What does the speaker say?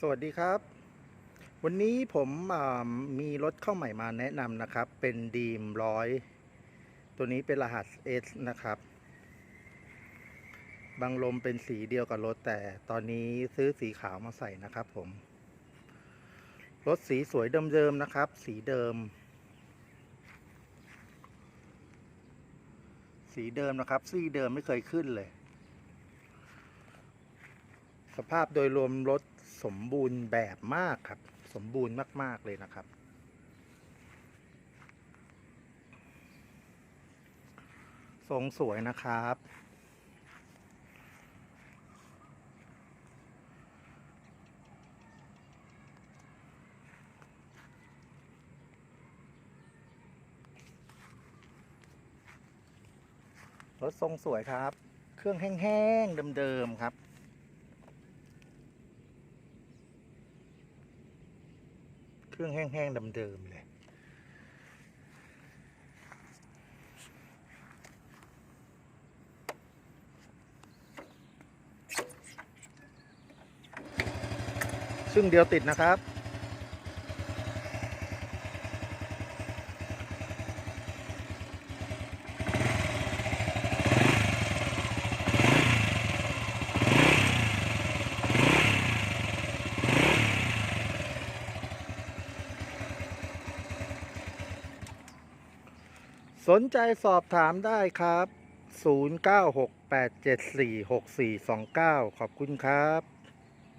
สวัสดีครับ วันนี้ผมมีรถเข้าใหม่มาแนะนำนะครับ เป็นดีมร้อยตัวนี้เป็นรหัส S นะครับ บางลมเป็นสีเดียวกับรถแต่ตอนนี้ซื้อสีขาวมาใส่นะครับผม รถสีสวยเดิมๆนะครับ สีเดิม สีเดิมนะครับสีเดิมไม่เคยขึ้นเลย สภาพโดยรวมรถ สมบูรณ์แบบมากครับ สมบูรณ์มาก ๆ เลยนะครับ ทรงสวยนะครับ รถทรงสวยครับ เครื่องแห้ง ๆ เดิม ๆ ครับ เครื่องแห้งๆเดิมๆเลยซึ่งเดียวติดนะครับ สนใจสอบถามได้ครับ 0968746429 ขอบคุณครับ